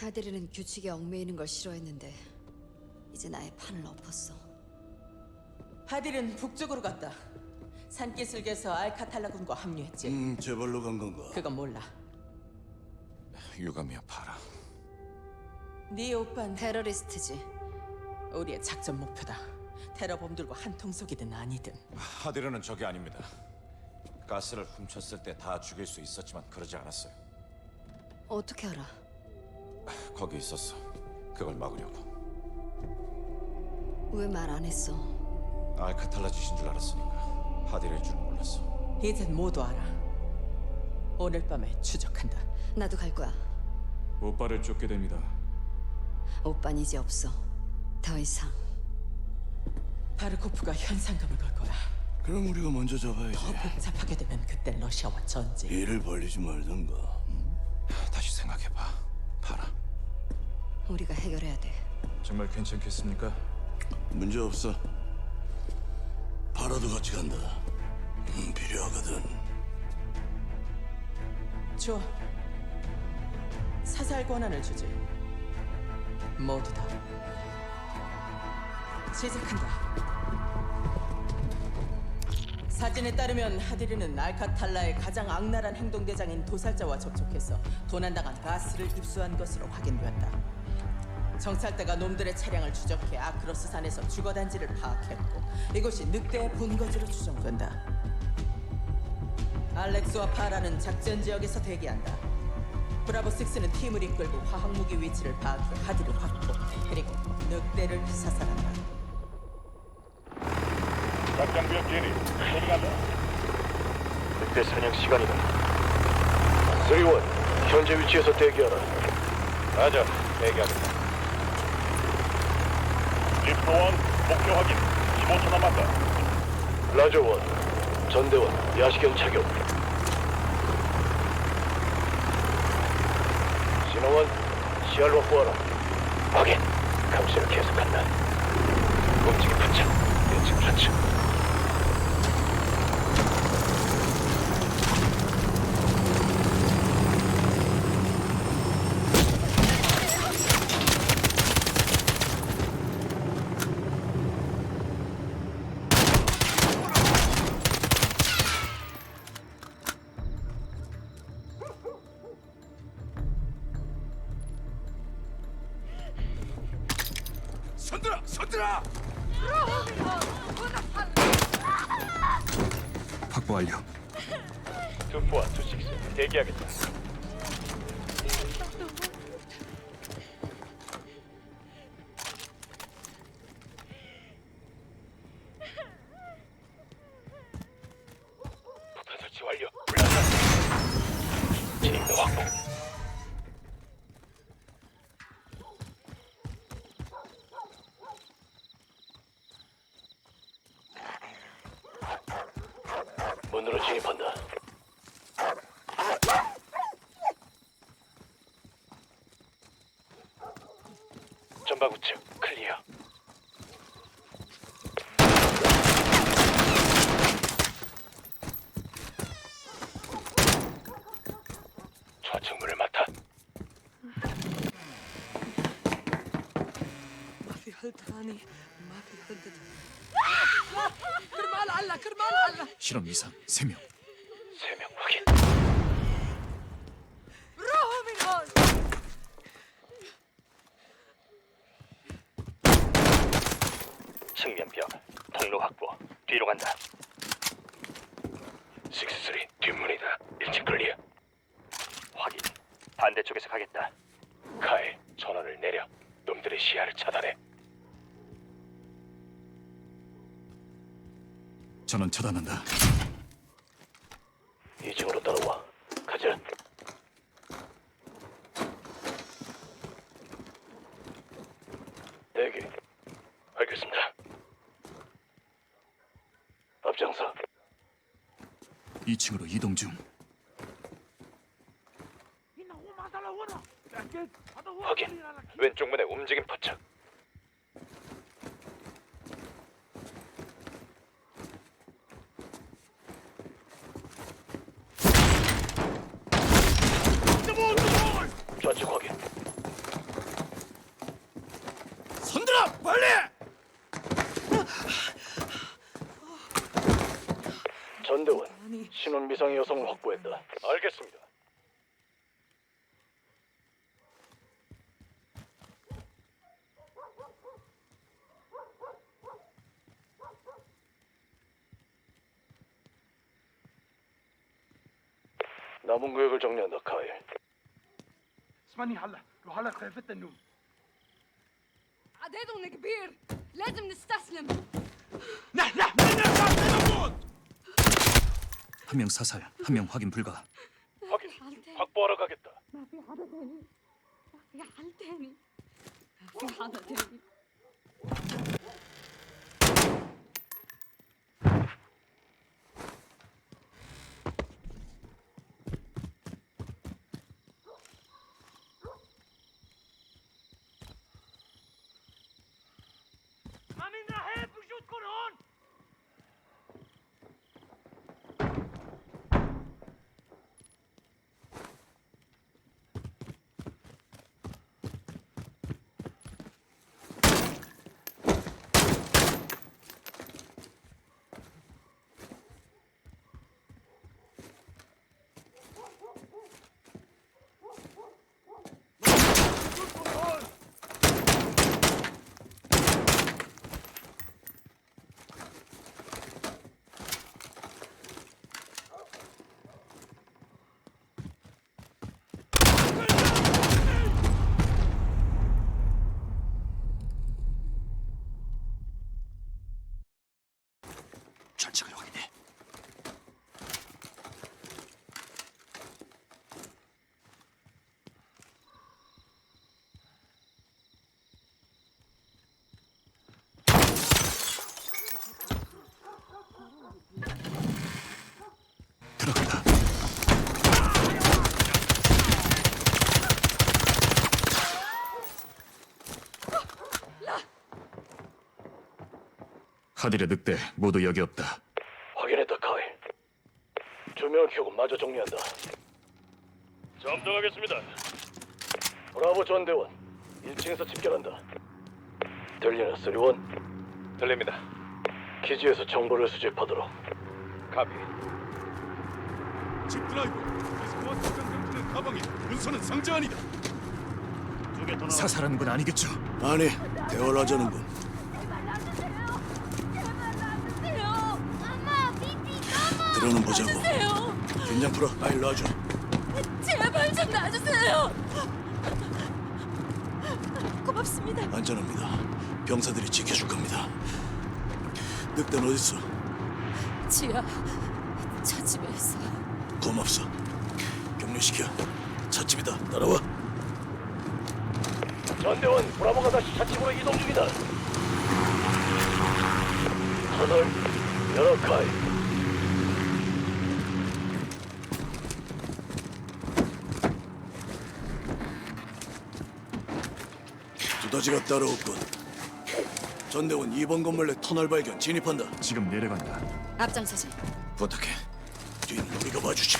하데르는 규칙에 얽매이는 걸 싫어했는데 이제 나의 판을 엎었어. 하딜은 북쪽으로 갔다. 산기슭에서 알카탈라 군과 합류했지. 음, 제발로 간 건가? 그건 몰라. 유감이야 봐라. 네 오빤 테러리스트지. 우리의 작전 목표다. 테러범 들과 한통속이든 아니든. 하디르는 적이 아닙니다. 가스를 훔쳤을 때 다 죽일 수 있었지만 그러지 않았어요. 어떻게 알아? 거기 있었어. 그걸 막으려고. 왜 말 안 했어? 알카탈라 짓인 줄 알았으니까 하디르일 줄 몰랐어. 이젠 모두 알아. 오늘 밤에 추적한다. 나도 갈 거야. 오빠를 쫓게 됩니다. 오빤 이제 없어. 더 이상. 바르코프가 현상금을 걸 거야. 그럼 우리가 먼저 잡아야지. 더 복잡하게 되면 그때 러시아와 전쟁. 일을 벌리지 말던가. 다시 생각해봐. 우리가 해결해야 돼. 정말 괜찮겠습니까? 문제 없어. 바라도 같이 간다. 음, 필요하거든. 좋아. 사살 권한을 주지. 모두 다. 시작한다. 사진에 따르면 하디르는 알카탈라의 가장 악랄한 행동대장인 도살자와 접촉해서 도난당한 가스를 입수한 것으로 확인되었다. 정찰대가 놈들의 차량을 추적해 아크로스 산에서 주거 단지를 파악했고 이곳이 늑대의 본거지로 추정된다. 알렉스와 파라는 작전 지역에서 대기한다. 브라보 6는 팀을 이끌고 화학 무기 위치를 파악해 하디를 확보 그리고 늑대를 사살한다. 작전구역 진입 진행한다 늑대 사냥 시간이다. 쓰리원 현재 위치에서 대기하라. 맞아. 대기하겠다. 리프원 목표 확인 15초 남았다 라저원 전대원 야시경 착용. 신호원 시야를 확보하라. 확인. 감시를 계속한다. 움직임 포착. 예측 좌측. 투포와 투식스 대기하겠다. 실험 이상 3명. 전원 처단한다. 2층으로 따라와. 가자. 대기. 알겠습니다. 앞장서. 2층으로 이동 중. 확인. 왼쪽 문에 움직임 포착. 좌측 확인. 미상의 여성을 확보했다. 알겠습니다. 남은 구역을 정리한다, 카일. اسمعني هلا روح هلا خلفت النوم عددهم كبير لازم نستسلم نحن من نموت 한 명 사살, 한 명 확인 불가. 확인. 확보하러 가겠다. 하딜의 늑대 모두 여기 없다. 확인했다, 카일. 조명을 켜고 마저 정리한다. 점정하겠습니다. 브라보 전대원, 1층에서 집결한다. 들리나, 쓰리원? 들립니다. 기지에서 정보를 수집하도록. 카피. 집 드라이버. 에스코와 특강 경진의 가방에 문서는 상자 아니다. 사살하는 건 아니겠죠? 아니, 대화를 하자는군. 엄마 비비 너무 들어는 보자고. 요 긴장 풀어. 빨리 놔줘. 제발 좀 놔주세요 고맙습니다 안전합니다. 병사들이 지켜줄 겁니다. 늑대는 어딨어? 지아 저 집에 있어 고맙소. 격려시켜. 찻집이다. 따라와. 전대원, 브라보가 다시 차집으로 이동 중이다. 터널, 열어, 카일. 두더지가 따라오군. 전대원 2번 건물 내 터널 발견 진입한다. 지금 내려간다. 앞장서지. 부탁해. 뒤는 우리가 봐주지.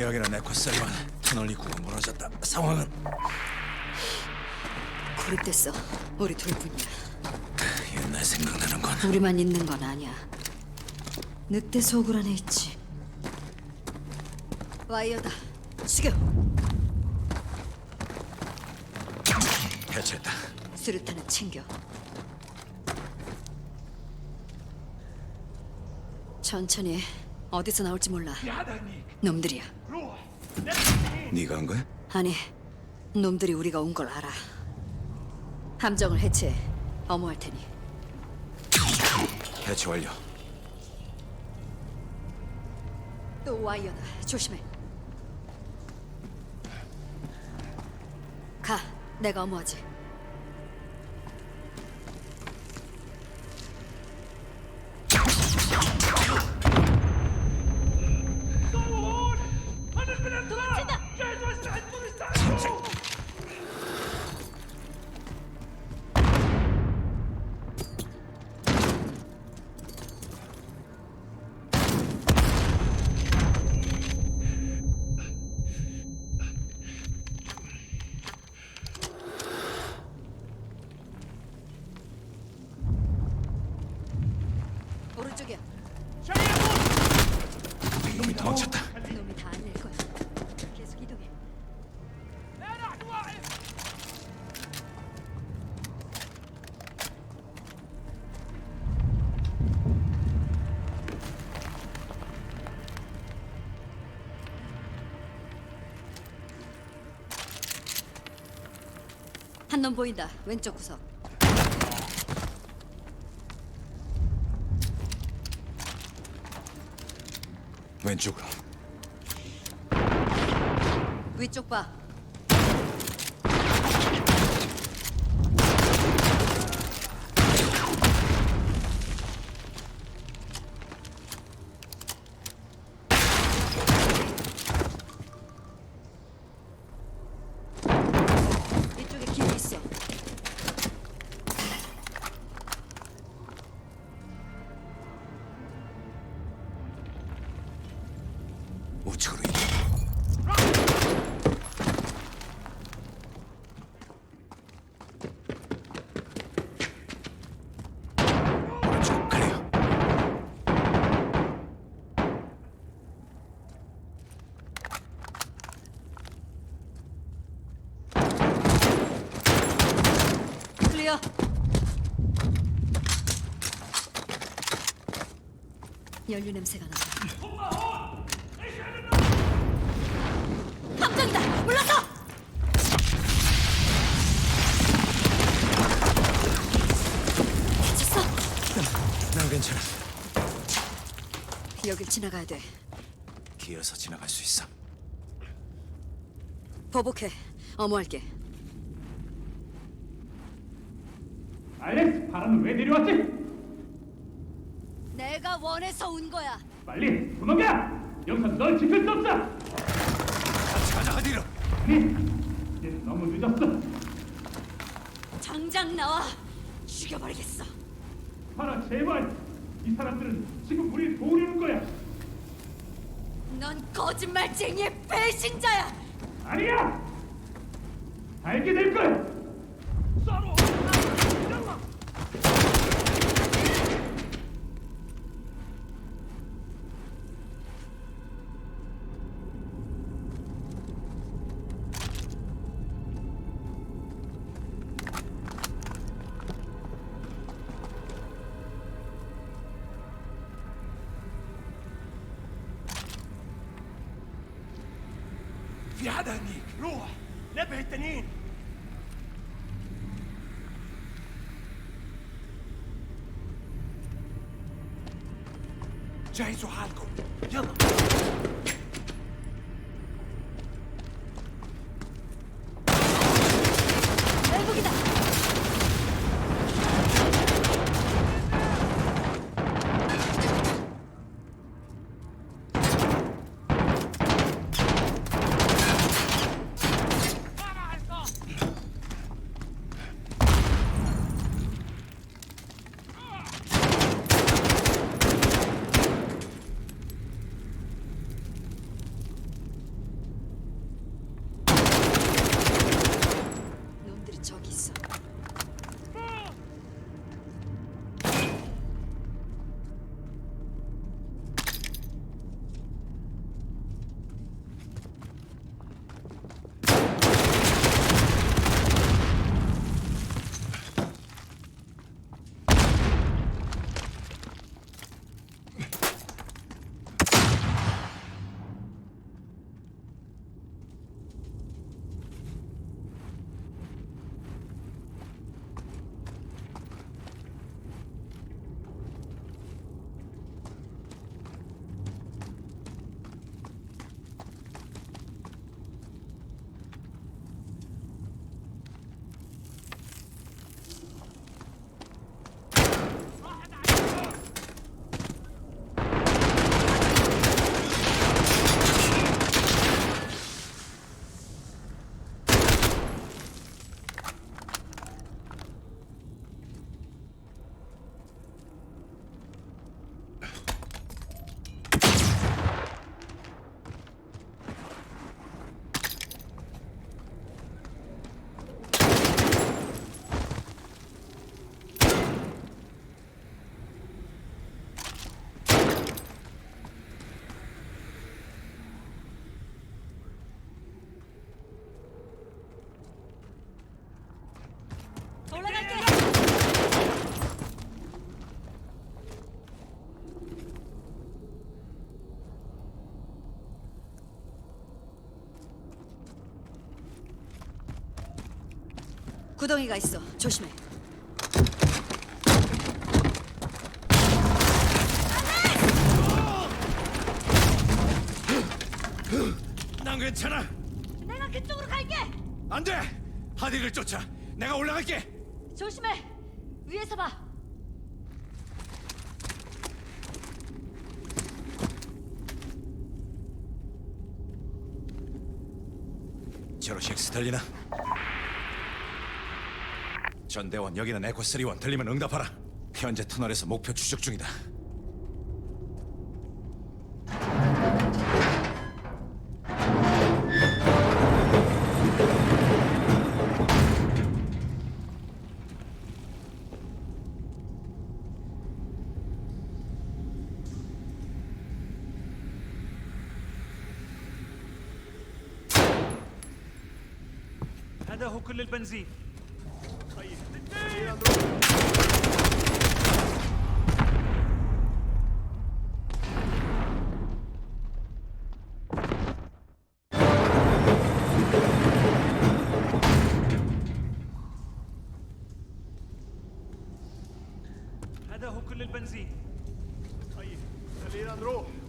여기는 네코셀만 터널 입구가 무너졌다. 상황은 고립됐어. 우리 둘뿐이야. 옛날 생각나는 건 우리만 있는 건 아니야. 늑대 속을 안에 있지. 와이어다. 숙여. 해체했다. 수류탄은 챙겨. 천천히 어디서 나올지 몰라. 놈들이야. 네가 한 거야? 아니, 놈들이 우리가 온 걸 알아. 함정을 해체해. 어무할 테니. 해체 완료. 또 와이어다. 조심해. 가. 내가 어무하지. 놈이 도망쳤다. 놈이 다안낼 거야. 계속 이동해. 한 놈 보인다. 왼쪽 구석. 왼쪽으로. 위쪽 봐. 연료 냄새가 난다. 함정이다. 물러서. 다쳤어? 난 괜찮아. 여길 지나가야 돼. 기어서 지나갈 수 있어. 보복해. 어머할게. 알렉스, 바람은 왜 내려왔지? 내가 원해서 온 거야. 빨리 도망가! 여기서 널 지킬 수 없어! 같이 가자, 하디로. 아니, 이제 너무 늦었어. 당장 나와. 죽여버리겠어. 하나 제발! 이 사람들은 지금 우리 도우려는 거야. 넌 거짓말쟁이의 배신자야. 아니야! 알게 될 거야! جهزوا حالكم. يلا. 구덩이가 있어. 조심해. 난 괜찮아. 내가 그쪽으로 갈게. 안 돼. 하디를 쫓아. 내가 올라갈게. 조심해. 위에서 봐. 제로식 스탈리나. 전대원 여기는 에코 3원 들리면 응답하라. 현재 터널에서 목표 추적 중이다. هذا هو كل البنزين Alejandro.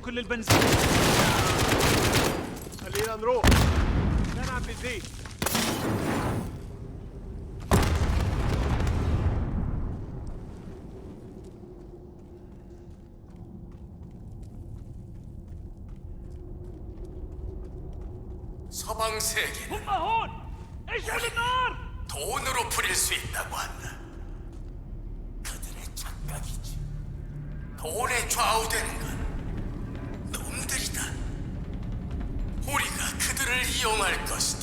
كل البنزين خلينا نروح نلعب بالزيت 서방 세계는 هم هون اشعل النار 돈으로 부릴 수 있다고 한다. 그들의 착각이지. 돈에 좌우되 이용할 것이다.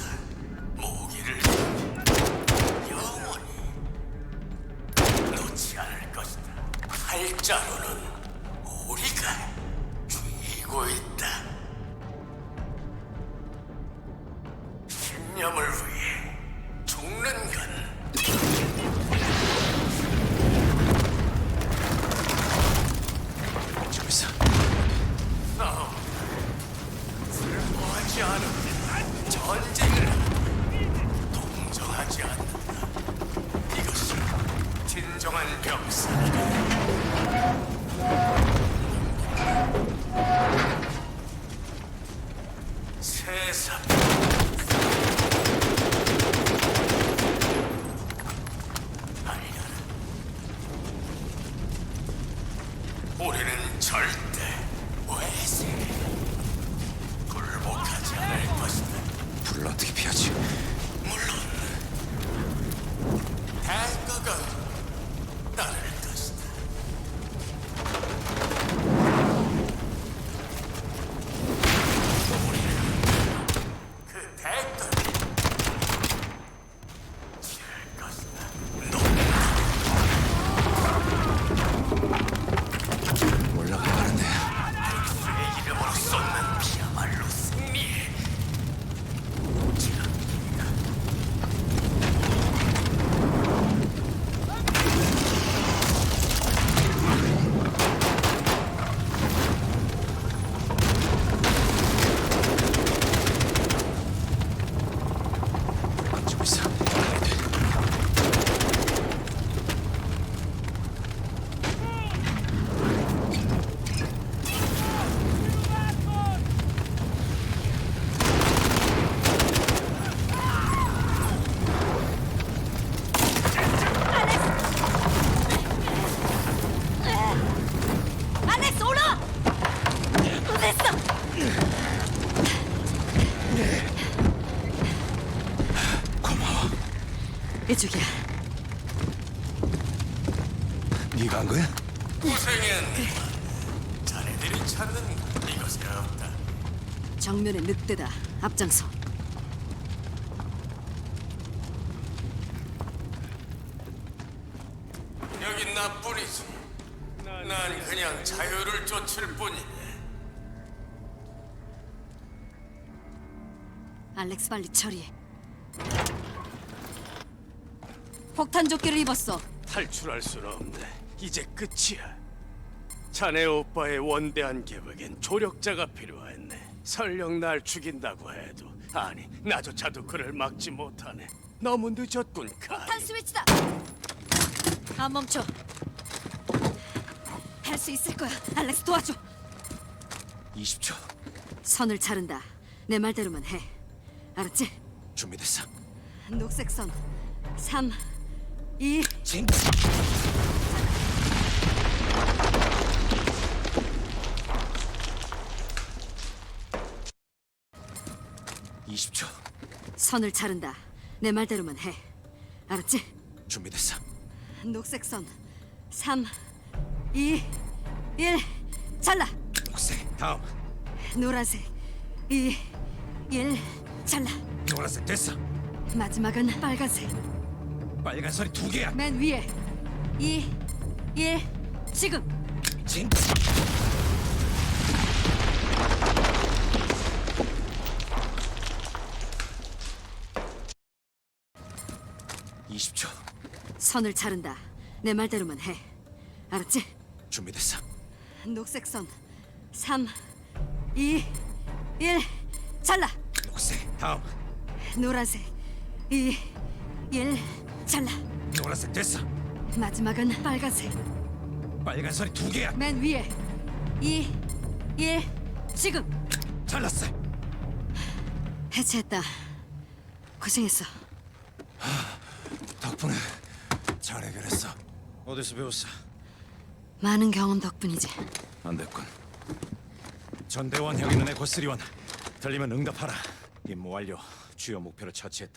늑대다. 앞장서. 여기 나뿐이지. 난 그냥 자유를 쫓을 뿐이네. 알렉스 빨리 처리해. 폭탄 조끼를 입었어. 탈출할 수는 없네. 이제 끝이야. 자네 오빠의 원대한 계획엔 조력자가 필요했네. 설령 날 죽인다고 해도 아니 나조차도 그를 막지 못하네. 너무 늦었군, 카이. 탄 스위치다. 안 멈춰. 할 수 있을 거야. 알렉스 도와줘. 20초 선을 자른다. 내 말대로만 해. 알았지? 준비됐어. 녹색 선. 3, 2, 징. 20초 선을 자른다. 내 말대로만 해. 알았지? 준비됐어 녹색 선. 3, 2, 1. 잘라. 녹색 다음 노란색. 2, 1. 잘라. 노란색 됐어 마지막은 빨간색. 빨간 선이 두 개야 맨 위에. 2, 1. 지금. 진짜 20초 선을 자른다. 내 말대로만 해. 알았지? 준비됐어 녹색 선. 3, 2, 1. 잘라. 녹색 다음 노란색. 2, 1. 잘라. 노란색 됐어 마지막은 빨간색. 빨간 선이 두 개야 맨 위에. 2, 1. 지금. 잘랐어 해체했다. 고생했어. 덕분에 잘 해결했어. 어디서 배웠어? 많은 경험 덕분이지. 안 됐군. 전대원 형이 눈에 고스리원. 들리면 응답하라. 임무 완료. 주요 목표를 처치했다.